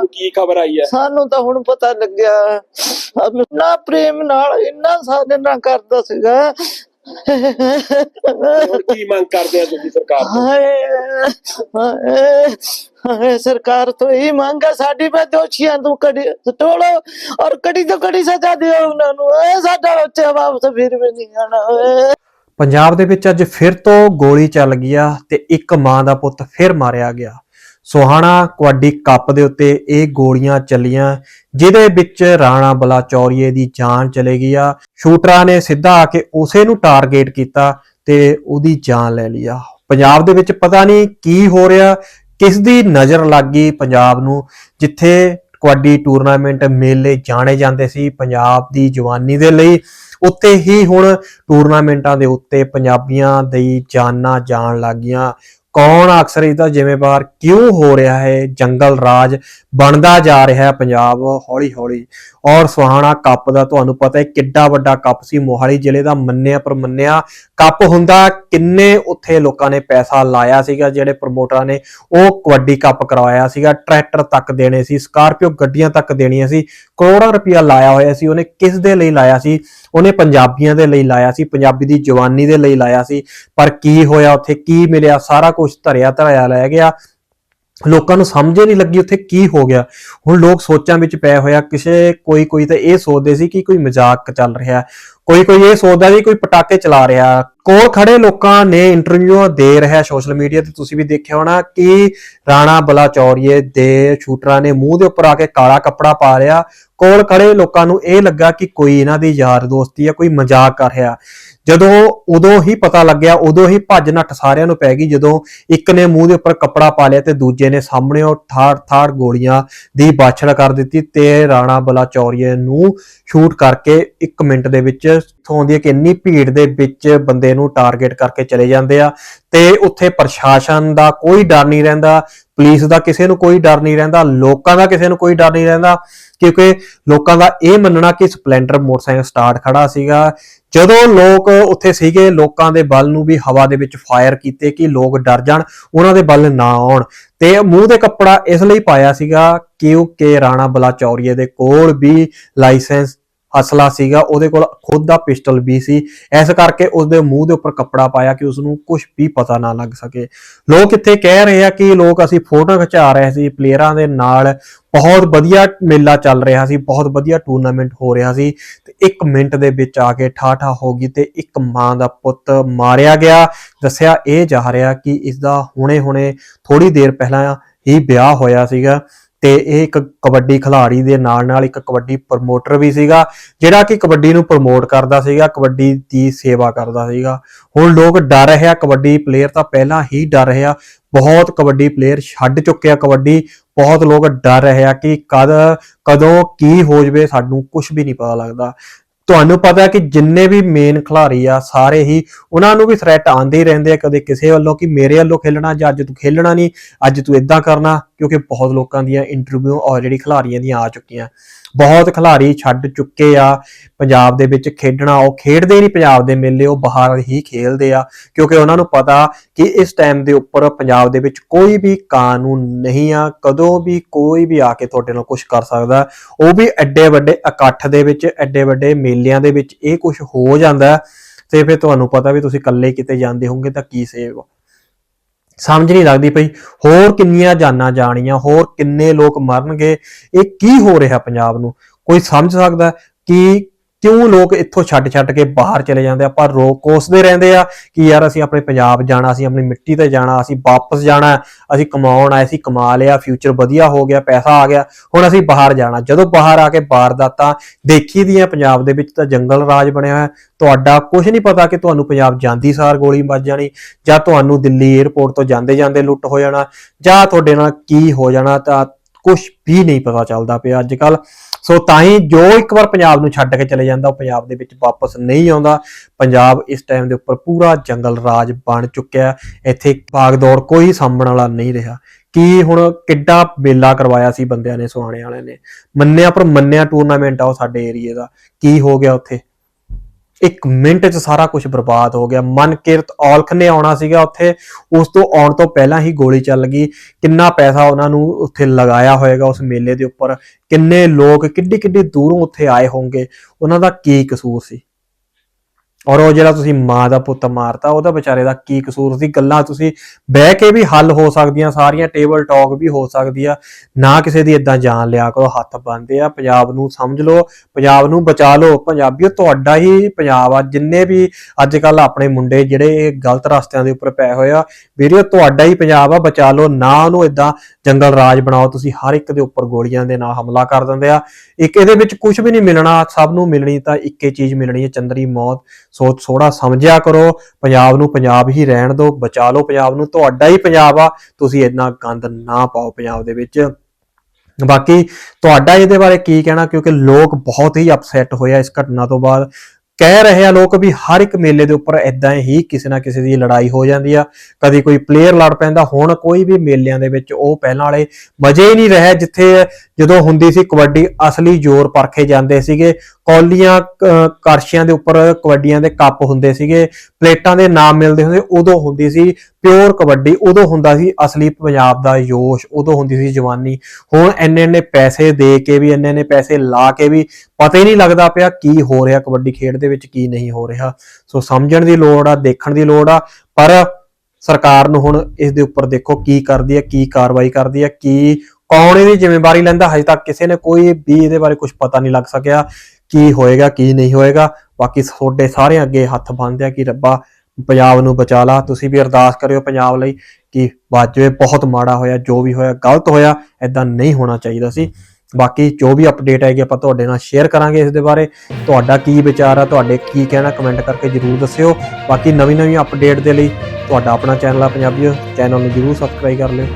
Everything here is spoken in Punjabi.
ਤੁਹਾਨੂੰ ਕੀ ਖਬਰ ਆਈ ਹੈ? ਸਾਨੂੰ ਤਾਂ ਹੁਣ ਪਤਾ ਲੱਗਿਆ ਸਾਨੂੰ ਨਾ ਪ੍ਰੇਮ ਨਾਲ ਇੰਨਾ ਸਾਡੇ ਨਾਲ ਕਰਦਾ ਸੀਗਾ। ਤੇ ਕੀ ਮੰਗ ਕਰਦੇ ਆ ਤੁਸੀਂ ਸਰਕਾਰ ਤੋਂ? ਹਾਏ ਹਾਏ ਹਾਏ ਸਰਕਾਰ ਤੋਂ ਇਹ ਮੰਗ ਸਾਡੀ ਮੈਂ ਦੋਸ਼ੀਆਂ ਨੂੰ ਕੜੀ ਟੋਲੋ ਔਰ ਕੜੀ ਤੋਂ ਕੜੀ ਸਜ਼ਾ ਦਿਓ ਉਹਨਾਂ ਨੂੰ। ਇਹ ਸਾਡਾ ਬੱਚਾ ਵਾਪਸ ਫਿਰ ਵੀ ਨਹੀਂ ਆਣਾ ਓਏ ਪੰਜਾਬ ਦੇ ਵਿੱਚ ਅੱਜ ਫਿਰ ਤੋਂ ਗੋਲੀ ਚੱਲ ਗਈ ਆ ਤੇ ਇੱਕ ਮਾਂ ਦਾ ਪੁੱਤ ਫਿਰ ਮਾਰਿਆ ਗਿਆ। ਸੋਹਾਣਾ ਕਬੱਡੀ ਕੱਪ ਦੇ ਉੱਤੇ ਇਹ ਗੋਲੀਆਂ ਚੱਲੀਆਂ, ਜਿਹਦੇ ਵਿੱਚ ਰਾਣਾ ਬਲਾਚੌਰੀਏ ਦੀ ਜਾਨ ਚਲੇ ਗਈ ਆ। ਸ਼ੂਟਰਾਂ ਨੇ ਸਿੱਧਾ ਆ ਕੇ ਉਸੇ ਨੂੰ ਟਾਰਗੇਟ ਕੀਤਾ ਤੇ ਉਹਦੀ ਜਾਨ ਲੈ ਲਈ ਆ। ਪੰਜਾਬ ਦੇ ਵਿੱਚ ਪਤਾ ਨਹੀਂ ਕੀ ਹੋ ਰਿਹਾ, ਕਿਸ ਦੀ ਨਜ਼ਰ ਲੱਗ ਗਈ ਪੰਜਾਬ ਨੂੰ, ਜਿੱਥੇ ਕਬੱਡੀ ਟੂਰਨਾਮੈਂਟ ਮੇਲੇ ਜਾਣੇ ਜਾਂਦੇ ਸੀ ਪੰਜਾਬ ਦੀ ਜਵਾਨੀ ਦੇ ਲਈ। ਉੱਤੇ ਹੀ ਹੁਣ ਟੂਰਨਾਮੈਂਟਾਂ ਦੇ ਉੱਤੇ ਪੰਜਾਬੀਆਂ ਦੀ ਜਾਨਾਂ ਜਾਣ ਲੱਗੀਆਂ ਕੌਣ ਅਕਸਰ ਇਹਦਾ ਜ਼ਿੰਮੇਵਾਰ ਕਿਉਂ ਹੋ ਰਿਹਾ ਹੈ, ਜੰਗਲ ਰਾਜ ਬਣਦਾ ਜਾ ਰਿਹਾ ਹੈ ਪੰਜਾਬ ਹੌਲੀ ਹੌਲੀ ਔਰ ਸੁਹਾਣਾ ਕੱਪ ਦਾ ਤੁਹਾਨੂੰ ਪਤਾ ਹੈ ਕਿੱਡਾ ਵੱਡਾ ਕੱਪ ਸੀ, ਮੋਹਾਲੀ ਜ਼ਿਲ੍ਹੇ ਦਾ ਮੰਨਿਆ ਪਰ ਮੰਨਿਆ ਕੱਪ ਹੁੰਦਾ ਕਿੰਨੇ ਉੱਥੇ ਲੋਕਾਂ ਨੇ ਪੈਸਾ ਲਾਇਆ ਸੀਗਾ, ਜਿਹੜੇ ਪ੍ਰਮੋਟਰਾਂ ਨੇ ਉਹ ਕਬੱਡੀ ਕੱਪ ਕਰਵਾਇਆ ਸੀਗਾ, ਟਰੈਕਟਰ ਤੱਕ ਦੇਣੇ ਸੀ, ਸਕਾਰਪੀਓ ਗੱਡੀਆਂ ਤੱਕ ਦੇਣੀਆਂ ਸੀ, ਕਰੋੜਾਂ ਰੁਪਇਆ ਲਾਇਆ ਹੋਇਆ ਸੀ, ਉਹਨੇ ਕਿਸ ਦੇ ਲਈ ਲਾਇਆ ਸੀ? ਉਹਨੇ ਪੰਜਾਬੀਆਂ ਦੇ ਲਈ ਲਾਇਆ ਸੀ, ਪੰਜਾਬੀ ਦੀ ਜਵਾਨੀ ਦੇ ਲਈ ਲਾਇਆ ਸੀ। ਪਰ ਕੀ ਹੋਇਆ ਉੱਥੇ? ਕੀ ਮਿਲਿਆ? ਸਾਰਾ ਕੁਝ ਧਰਿਆ ਧਰਿਆ ਲੈ ਗਿਆ। ਲੋਕਾਂ ਨੂੰ ਸਮਝ ਹੀ ਨਹੀਂ ਲੱਗੀ ਉੱਥੇ ਕੀ ਹੋ ਗਿਆ। ਹੁਣ ਲੋਕ ਸੋਚਾਂ ਵਿੱਚ ਪਏ ਹੋਇਆ ਕਿਸੇ ਕੋਈ ਕੋਈ ਤਾਂ ਇਹ ਸੋਚਦੇ ਸੀ ਕਿ ਕੋਈ ਮਜ਼ਾਕ ਚੱਲ ਰਿਹਾ ਕੋਈ ਕੋਈ ਇਹ ਸੋਚਦਾ ਸੀ ਕੋਈ ਪਟਾਕੇ ਚਲਾ ਰਿਹਾ ਕੋਲ ਖੜੇ ਲੋਕਾਂ ਨੇ ਇੰਟਰਵਿਊ ਦੇ ਰਿਹਾ ਸੋਸ਼ਲ ਮੀਡੀਆ ਤੇ। ਤੁਸੀਂ ਵੀ ਦੇਖਿਆ ਹੋਣਾ ਕਿ ਰਾਣਾ ਬਲਾਚੌਰੀਏ ਦੇ ਸ਼ੂਟਰਾਂ ਨੇ ਮੂੰਹ ਦੇ ਉੱਪਰ ਆ ਕੇ ਕਾਲਾ ਕੱਪੜਾ ਪਾ ਲਿਆ। ਕੋਲ ਖੜੇ ਲੋਕਾਂ ਨੂੰ ਇਹ ਲੱਗਾ ਕਿ ਕੋਈ ਇਹਨਾਂ ਦੀ ਯਾਰ ਦੋਸਤੀ ਆ, ਕੋਈ ਮਜ਼ਾਕ ਕਰ ਰਿਹਾ। ਜਦੋਂ ਉਦੋਂ ਹੀ ਪਤਾ ਲੱਗਿਆ, ਉਦੋਂ ਹੀ ਭੱਜ ਨੱਠ ਸਾਰਿਆਂ ਨੂੰ ਪੈ ਗਈ, ਜਦੋਂ ਇੱਕ ਨੇ ਮੂੰਹ ਦੇ ਉੱਪਰ ਕੱਪੜਾ ਪਾ ਲਿਆ ਤੇ ਦੂਜੇ ਨੇ ਸਾਹਮਣੇ ਉਹ ਠਾੜ ਠਾੜ ਗੋਲੀਆਂ ਦੀ ਬਾਛੜ ਕਰ ਦਿੱਤੀ ਤੇ ਰਾਣਾ ਬਲਾਚੌਰੀਏ ਨੂੰ ਸ਼ੂਟ ਕਰਕੇ 1 ਮਿੰਟ ਦੇ ਵਿੱਚ ਇੱਥੋਂ ਆਉਂਦੀ ਕਿ ਇੰਨੀ ਭੀੜ ਦੇ ਵਿੱਚ ਬੰਦੇ ਨੂੰ ਟਾਰਗੇਟ ਕਰਕੇ ਚਲੇ ਜਾਂਦੇ ਆ ਤੇ ਉੱਥੇ ਪ੍ਰਸ਼ਾਸਨ ਦਾ ਕੋਈ ਡਰ ਨਹੀਂ ਰਹਿੰਦਾ, ਪੁਲਿਸ ਦਾ ਕਿਸੇ ਨੂੰ ਕੋਈ ਡਰ ਨਹੀਂ ਰਹਿੰਦਾ, ਲੋਕਾਂ ਦਾ ਕਿਸੇ ਨੂੰ ਕੋਈ ਡਰ ਨਹੀਂ ਰਹਿੰਦਾ ਕਿਉਂਕਿ ਲੋਕਾਂ ਦਾ ਇਹ ਮੰਨਣਾ ਕਿ ਸਪਲੈਂਡਰ ਮੋਟਰਸਾਈਕਲ ਸਟਾਰਟ ਖੜਾ ਸੀਗਾ ਜਦੋਂ ਲੋਕ ਉੱਥੇ ਸੀਗੇ, ਲੋਕਾਂ ਦੇ ਬਲ ਨੂੰ ਵੀ ਹਵਾ ਦੇ ਵਿੱਚ ਫਾਇਰ ਕੀਤੇ ਕਿ ਲੋਕ ਡਰ ਜਾਣ, ਉਹਨਾਂ ਦੇ ਬਲ ਨਾ ਆਉਣ। ਤੇ ਮੂੰਹ ਦੇ ਕੱਪੜਾ ਇਸ ਲਈ ਪਾਇਆ ਸੀਗਾ ਕਿਉਂਕਿ ਰਾਣਾ ਬਲਾਚੌਰੀਏ ਦੇ ਕੋਲ ਵੀ ਲਾਇਸੈਂਸ ਅਸਲਾ ਸੀਗਾ, ਉਹਦੇ ਕੋਲ ਖੁਦ ਦਾ ਪਿਸਟਲ ਵੀ ਸੀ। ਇਸ ਕਰਕੇ ਉਸਦੇ ਮੂੰਹ ਦੇ ਉੱਪਰ ਕੱਪੜਾ ਪਾਇਆ ਕਿ ਉਸ ਨੂੰ ਕੁਝ ਵੀ ਪਤਾ ਨਾ ਲੱਗ ਸਕੇ। ਲੋਕ ਇੱਥੇ ਕਹਿ ਰਹੇ ਆ ਕਿ ਲੋਕ ਅਸੀਂ ਫੋਟੋ ਖਿਚਾ ਰਹੇ ਸੀ, ਪਲੇਅਰਾਂ ਦੇ ਨਾਲ। ਬਹੁਤ ਵਧੀਆ ਮੇਲਾ ਚੱਲ ਰਿਹਾ ਸੀ, ਬਹੁਤ ਵਧੀਆ ਟੂਰਨਾਮੈਂਟ ਹੋ ਰਿਹਾ ਸੀ। ਤੇ 1 ਮਿੰਟ ਦੇ ਵਿੱਚ ਆ ਕੇ ਠਾਠਾ ਹੋ ਗਈ ਤੇ ਇੱਕ ਮਾਂ ਦਾ ਪੁੱਤ ਮਾਰਿਆ ਗਿਆ। ਦੱਸਿਆ ਇਹ ਜਾ ਰਿਹਾ ਕਿ ਇਸ ਦਾ ਹੁਣੇ-ਹੁਣੇ ਥੋੜੀ ਦੇਰ ਪਹਿਲਾਂ ਹੀ ਵਿਆਹ ਹੋਇਆ ਸੀਗਾ। ਤੇ ਇਹ ਇੱਕ ਕਬੱਡੀ ਖਿਡਾਰੀ ਦੇ ਨਾਲ ਨਾਲ ਇੱਕ ਕਬੱਡੀ ਪ੍ਰਮੋਟਰ ਵੀ ਸੀਗਾ, ਜਿਹੜਾ ਕਿ ਕਬੱਡੀ ਨੂੰ ਪ੍ਰਮੋਟ ਕਰਦਾ ਸੀਗਾ, ਕਬੱਡੀ ਦੀ ਸੇਵਾ ਕਰਦਾ ਸੀਗਾ। ਹੁਣ ਲੋਕ ਡਰ ਰਹੇ ਆ, ਕਬੱਡੀ ਪਲੇਅਰ ਤਾਂ ਪਹਿਲਾਂ ਹੀ ਡਰ ਰਹੇ ਆ। ਬਹੁਤ ਕਬੱਡੀ ਪਲੇਅਰ ਛੱਡ ਚੁੱਕੇ ਆ ਕਬੱਡੀ। ਬਹੁਤ ਲੋਕ ਡਰ ਰਹੇ ਆ ਕਿ ਕਦ, ਕਦੋਂ, ਕੀ ਹੋ ਜਵੇ, ਸਾਨੂੰ ਕੁਝ ਵੀ ਨਹੀਂ ਪਤਾ ਲੱਗਦਾ। ਤੁਹਾਨੂੰ ਪਤਾ ਕਿ ਜਿੰਨੇ ਵੀ ਮੇਨ ਖਿਡਾਰੀ ਆ, ਸਾਰੇ ਹੀ ਉਹਨਾਂ ਨੂੰ ਵੀ ਥ੍ਰੈਟ ਆਉਂਦੇ ਹੀ ਰਹਿੰਦੇ ਆ ਕਦੇ ਕਿਸੇ ਵੱਲੋਂ ਕਿ ਮੇਰੇ ਵੱਲੋਂ ਖੇਲਣਾ ਜਾਂ ਅੱਜ ਤੂੰ ਖੇਲਣਾ ਨਹੀਂ, ਅੱਜ ਤੂੰ ਇਦਾਂ ਕਰਨਾ, ਕਿਉਂਕਿ ਬਹੁਤ ਲੋਕਾਂ ਦੀਆਂ ਇੰਟਰਵਿਊ ਆਲਰੇਡੀ ਖਿਡਾਰੀਆਂ ਦੀਆਂ ਆ ਚੁੱਕੀਆਂ। ਬਹੁਤ ਖਿਡਾਰੀ ਛੱਡ ਚੁੱਕੇ ਆ। ਪੰਜਾਬ ਦੇ ਵਿੱਚ ਖੇਡਣਾ, ਉਹ ਖੇਡਦੇ ਨਹੀਂ ਪੰਜਾਬ ਦੇ ਮੇਲੇ, ਉਹ ਬਾਹਰ ਹੀ ਖੇਲਦੇ ਆ। ਕਿਉਂਕਿ ਉਹਨਾਂ ਨੂੰ ਪਤਾ ਕਿ ਇਸ ਟਾਈਮ ਦੇ ਉੱਪਰ ਪੰਜਾਬ ਦੇ ਵਿੱਚ ਕੋਈ ਵੀ ਕਾਨੂੰਨ ਨਹੀਂ ਆ। ਕਦੋਂ ਵੀ ਕੋਈ ਵੀ ਆ ਕੇ ਤੁਹਾਡੇ ਨਾਲ ਕੁਝ ਕਰ ਸਕਦਾ। ਉਹ ਵੀ ਐਡੇ ਵੱਡੇ ਇਕੱਠ ਦੇ ਵਿੱਚ, ਐਡੇ ਵੱਡੇ ਮੇਲਿਆਂ ਦੇ ਵਿੱਚ ਇਹ ਕੁਝ ਹੋ ਜਾਂਦਾ। ਤੇ ਫਿਰ ਤੁਹਾਨੂੰ ਪਤਾ ਵੀ ਤੁਸੀਂ ਇਕੱਲੇ ਕਿਤੇ ਜਾਂਦੇ ਹੋਵੋਗੇ ਤਾਂ ਕੀ ਸੇਵ ਸਮਝ ਨਹੀਂ ਲੱਗਦੀ ਪਈ, ਹੋਰ ਕਿੰਨੀਆਂ ਜਾਨਾਂ ਜਾਣੀਆਂ, ਹੋਰ ਕਿੰਨੇ ਲੋਕ ਮਰਨਗੇ, ਇਹ ਕੀ ਹੋ ਰਿਹਾ ਪੰਜਾਬ ਨੂੰ? ਕੋਈ ਸਮਝ ਸਕਦਾ ਕਿ ਕਿਉਂ ਲੋਕ ਇੱਥੋਂ ਛੱਡ ਛੱਡ ਕੇ ਬਾਹਰ ਚਲੇ ਜਾਂਦੇ ਆ? ਪਰ ਰੋਕ ਕੋਸਦੇ ਰਹਿੰਦੇ ਆ ਕਿ ਯਾਰ ਅਸੀਂ ਆਪਣੇ ਪੰਜਾਬ ਜਾਣਾ, ਅਸੀਂ ਆਪਣੀ ਮਿੱਟੀ ਤੇ ਜਾਣਾ, ਅਸੀਂ ਵਾਪਸ ਜਾਣਾ, ਅਸੀਂ ਕਮਾਉਣ ਆਏ ਸੀ ਕਮਾ ਲਿਆ ਫਿਊਚਰ ਵਧੀਆ ਹੋ ਗਿਆ, ਪੈਸਾ ਆ ਗਿਆ, ਹੁਣ ਅਸੀਂ ਬਾਹਰ ਜਾਣਾ। ਜਦੋਂ ਬਾਹਰ ਆ ਕੇ ਵਾਰਦਾਤਾਂ ਦੇਖੀ ਦੀਆਂ ਪੰਜਾਬ ਦੇ ਵਿੱਚ ਤਾਂ ਜੰਗਲ ਰਾਜ ਬਣਿਆ ਹੋਇਆ। ਤੁਹਾਡਾ ਕੁਝ ਨਹੀਂ ਪਤਾ ਕਿ ਤੁਹਾਨੂੰ ਪੰਜਾਬ ਜਾਂਦੀ ਸਾਰ ਗੋਲੀ ਵੱਜ ਜਾਣੀ, ਜਾਂ ਤੁਹਾਨੂੰ ਦਿੱਲੀ 에ਅਰਪੋਰਟ ਤੋਂ ਜਾਂਦੇ ਜਾਂਦੇ ਲੁੱਟ ਹੋ ਜਾਣਾ, ਜਾਂ ਤੁਹਾਡੇ ਨਾਲ ਕੀ ਹੋ ਜਾਣਾ, ਤਾਂ ਕੁਝ ਵੀ ਨਹੀਂ ਪਤਾ ਚੱਲਦਾ ਪਿਆ ਅੱਜ ਕੱਲ ਸੋ ਤਾਂ ਹੀ ਜੋ ਇੱਕ ਵਾਰ ਪੰਜਾਬ ਨੂੰ ਛੱਡ ਕੇ ਚਲੇ ਜਾਂਦਾ, ਉਹ ਪੰਜਾਬ ਦੇ ਵਿੱਚ ਵਾਪਸ ਨਹੀਂ ਆਉਂਦਾ। ਪੰਜਾਬ ਇਸ ਟਾਈਮ ਦੇ ਉੱਪਰ ਪੂਰਾ ਜੰਗਲ ਰਾਜ ਬਣ ਚੁੱਕਿਆ ਇੱਥੇ ਭਾਗਦੌੜ ਕੋਈ ਸਾਂਭਣ ਵਾਲਾ ਨਹੀਂ ਰਿਹਾ। ਕੀ ਹੁਣ ਕਿੱਡਾ ਮੇਲਾ ਕਰਵਾਇਆ ਸੀ ਬੰਦਿਆਂ ਨੇ, ਸੁਹਾਣੇ ਵਾਲਿਆਂ ਨੇ। ਮੰਨਿਆ ਪਰ ਮੰਨਿਆ ਟੂਰਨਾਮੈਂਟ ਆ ਉਹ ਸਾਡੇ ਏਰੀਏ ਦਾ। ਕੀ ਹੋ ਗਿਆ ਉੱਥੇ? ਇੱਕ ਮਿੰਟ 'ਚ ਸਾਰਾ ਕੁਝ ਬਰਬਾਦ ਹੋ ਗਿਆ। ਮਨਕਿਰਤ ਔਲਖ ਨੇ ਆਉਣਾ ਸੀਗਾ ਉੱਥੇ। ਉਸ ਤੋਂ ਆਉਣ ਤੋਂ ਪਹਿਲਾਂ ਹੀ ਗੋਲੀ ਚੱਲ ਗਈ। ਕਿੰਨਾ ਪੈਸਾ ਉਹਨਾਂ ਨੂੰ ਉੱਥੇ ਲਗਾਇਆ ਹੋਏਗਾ ਉਸ ਮੇਲੇ ਦੇ ਉੱਪਰ? ਕਿੰਨੇ ਲੋਕ ਕਿੱਡੀ ਕਿੱਡੀ ਦੂਰੋਂ ਉੱਥੇ ਆਏ ਹੋਣਗੇ? ਉਹਨਾਂ ਦਾ ਕੀ ਕਸੂਰ ਸੀ? ਔਰ ਉਹ ਜਿਹੜਾ ਤੁਸੀਂ ਮਾਂ ਦਾ ਪੁੱਤ ਮਾਰਤਾ, ਉਹਦਾ ਵਿਚਾਰੇ ਦਾ ਕੀ ਕਸੂਰ ਸੀ? ਗੱਲਾਂ ਤੁਸੀਂ ਬਹਿ ਕੇ ਵੀ ਹੱਲ ਹੋ ਸਕਦੀਆਂ, ਸਾਰੀਆਂ ਟੇਬਲ ਟਾਕ ਵੀ ਹੋ ਸਕਦੀ ਆ ਨਾ ਕਿਸੇ ਦੀ ਇਦਾਂ ਜਾਨ ਲਿਆ ਕਰੋ, ਹੱਥ ਬੰਨਦੇ ਆ। ਪੰਜਾਬ ਨੂੰ ਸਮਝ ਲਓ, ਪੰਜਾਬ ਨੂੰ ਬਚਾ ਲਓ। ਪੰਜਾਬੀਓ, ਤੁਹਾਡਾ ਹੀ ਪੰਜਾਬ ਆ। ਜਿੰਨੇ ਵੀ ਅੱਜ ਕੱਲ ਆਪਣੇ ਮੁੰਡੇ ਜਿਹੜੇ ਇਹ ਗਲਤ ਰਸਤਿਆਂ ਦੇ ਉੱਪਰ ਪਏ ਹੋਏ ਆ, ਵੀਰਿਓ, ਤੁਹਾਡਾ ਹੀ ਪੰਜਾਬ ਆ, ਬਚਾ ਲਓ। ਨਾ ਉਹਨੂੰ ਇਦਾਂ ਜੰਗਲ ਰਾਜ ਬਣਾਓ, ਤੁਸੀਂ ਹਰ ਇੱਕ ਦੇ ਉੱਪਰ ਗੋਲੀਆਂ ਦੇ ਨਾਲ ਹਮਲਾ ਕਰ ਦਿੰਦੇ ਆ। ਇੱਕ ਇਹਦੇ ਵਿੱਚ ਕੁਝ ਵੀ ਨਹੀਂ ਮਿਲਣਾ, ਸਭ ਨੂੰ ਮਿਲਣੀ ਤਾਂ ਇੱਕੇ ਚੀਜ਼ ਮਿਲਣੀ ਹੈ, ਚੰਦਰੀ ਮੌਤ। ਸੋ ਥੋੜਾ ਸਮਝਿਆ ਕਰੋ, ਪੰਜਾਬ ਨੂੰ ਪੰਜਾਬ ਹੀ ਰਹਿਣ ਦਿਓ, ਬਚਾ ਲਓ ਪੰਜਾਬ ਨੂੰ, ਤੁਹਾਡਾ ਹੀ ਪੰਜਾਬ ਆ, ਤੁਸੀਂ ਇੰਨਾ ਗੰਦ ਨਾ ਪਾਓ ਪੰਜਾਬ ਦੇ ਵਿੱਚ। ਬਾਕੀ ਤੁਹਾਡਾ ਇਹਦੇ ਬਾਰੇ ਕੀ ਕਹਿਣਾ, ਕਿਉਂਕਿ ਲੋਕ ਬਹੁਤ ਹੀ ਅਪਸੈਟ ਹੋਇਆ ਇਸ ਘਟਨਾ ਤੋਂ ਬਾਅਦ। ਕਹਿ ਰਹੇ ਆ ਲੋਕ ਵੀ ਹਰ ਇੱਕ ਮੇਲੇ ਦੇ ਉੱਪਰ ਇਦਾਂ ਹੀ ਕਿਸੇ ਨਾ ਕਿਸੇ ਦੀ ਲੜਾਈ ਹੋ ਜਾਂਦੀ ਆ। ਕਦੀ ਕੋਈ ਪਲੇਅਰ ਲੜ ਪੈਂਦਾ, ਹੁਣ ਕੋਈ ਵੀ ਮੇਲਿਆਂ ਦੇ ਵਿੱਚ ਉਹ ਪਹਿਲਾਂ ਵਾਲੇ ਮਜ਼ੇ ਹੀ ਨਹੀਂ ਰਹੇ, ਜਿੱਥੇ ਜਦੋਂ ਹੁੰਦੀ ਸੀ ਕਬੱਡੀ, ਅਸਲੀ ਜ਼ੋਰ ਪਰਖੇ ਜਾਂਦੇ ਸੀਗੇ। ਕੌਲੀਆਂ ਕ- ਕਰਸ਼ੀਆਂ ਦੇ ਉੱਪਰ ਕਬੱਡੀਆਂ ਦੇ ਕੱਪ ਹੁੰਦੇ ਸੀਗੇ। ਪਲੇਟਾਂ ਦੇ ਨਾਮ ਮਿਲਦੇ ਹੁੰਦੇ, ਉਦੋਂ ਹੁੰਦੀ ਸੀ ਪਿਓਰ ਕਬੱਡੀ, ਉਦੋਂ ਹੁੰਦਾ ਸੀ ਅਸਲੀ ਪੰਜਾਬ ਦਾ ਜੋਸ਼, ਉਦੋਂ ਹੁੰਦੀ ਸੀ ਜਵਾਨੀ। ਹੁਣ ਇੰਨੇ ਇੰਨੇ ਪੈਸੇ ਦੇ ਕੇ ਵੀ ਇੰਨੇ ਇੰਨੇ ਪੈਸੇ ਲਾ ਕੇ ਵੀ ਪਤਾ ਹੀ ਨਹੀਂ ਲੱਗਦਾ ਪਿਆ ਕੀ ਹੋ ਰਿਹਾ ਕਬੱਡੀ ਖੇਡ ਦੇ ਵਿੱਚ, ਕੀ ਨਹੀਂ ਹੋ ਰਿਹਾ। ਸੋ ਸਮਝਣ ਦੀ ਲੋੜ ਆ, ਦੇਖਣ ਦੀ ਲੋੜ ਆ, ਪਰ ਸਰਕਾਰ ਨੂੰ ਹੁਣ ਇਸ ਦੇ ਉੱਪਰ ਦੇਖੋ ਕੀ ਕਰਦੀ ਹੈ, ਕੀ ਕਾਰਵਾਈ ਕਰਦੀ ਹੈ, ਕੀ ਕੌਣ ਇਹਦੀ ਜ਼ਿੰਮੇਵਾਰੀ ਲੈਂਦਾ, ਹਜੇ ਤੱਕ ਕਿਸੇ ਨੇ ਕੋਈ ਵੀ ਇਹਦੇ ਬਾਰੇ ਕੁਝ ਪਤਾ ਨਹੀਂ ਲੱਗ ਸਕਿਆ ਕੀ ਹੋਏਗਾ, ਕੀ ਨਹੀਂ ਹੋਏਗਾ। ਬਾਕੀ ਤੁਹਾਡੇ ਸਾਰਿਆਂ ਅੱਗੇ ਹੱਥ ਬੰਨ੍ਹਦੇ ਆ ਕਿ ਰੱਬਾ ਪੰਜਾਬ ਨੂੰ ਬਚਾ ਲਾ। ਤੁਸੀਂ ਵੀ ਅਰਦਾਸ ਕਰਿਓ ਪੰਜਾਬ ਲਈ ਕਿ ਬਚ ਜਾਵੇ ਬਹੁਤ ਮਾੜਾ ਹੋਇਆ, ਜੋ ਵੀ ਹੋਇਆ, ਗਲਤ ਹੋਇਆ ਐਦਾਂ ਨਹੀਂ ਹੋਣਾ ਚਾਹੀਦਾ ਸੀ। ਬਾਕੀ ਜੋ ਵੀ ਅਪਡੇਟ ਹੈਗੀ ਆਪਾਂ ਤੁਹਾਡੇ ਨਾਲ ਸ਼ੇਅਰ ਕਰਾਂਗੇ ਇਸ ਦੇ ਬਾਰੇ। ਤੁਹਾਡਾ ਕੀ ਵਿਚਾਰ ਆ, ਤੁਹਾਡੇ ਕੀ ਕਹਿਣਾ ਕਮੈਂਟ ਕਰਕੇ ਜਰੂਰ ਦੱਸਿਓ। ਬਾਕੀ ਨਵੀਂ ਨਵੀਂ ਅਪਡੇਟ ਦੇ ਲਈ ਤੁਹਾਡਾ ਆਪਣਾ ਚੈਨਲ ਆ ਪੰਜਾਬੀ ਚੈਨਲ ਨੂੰ ਜਰੂਰ ਸਬਸਕ੍ਰਾਈਬ ਕਰ ਲਿਓ।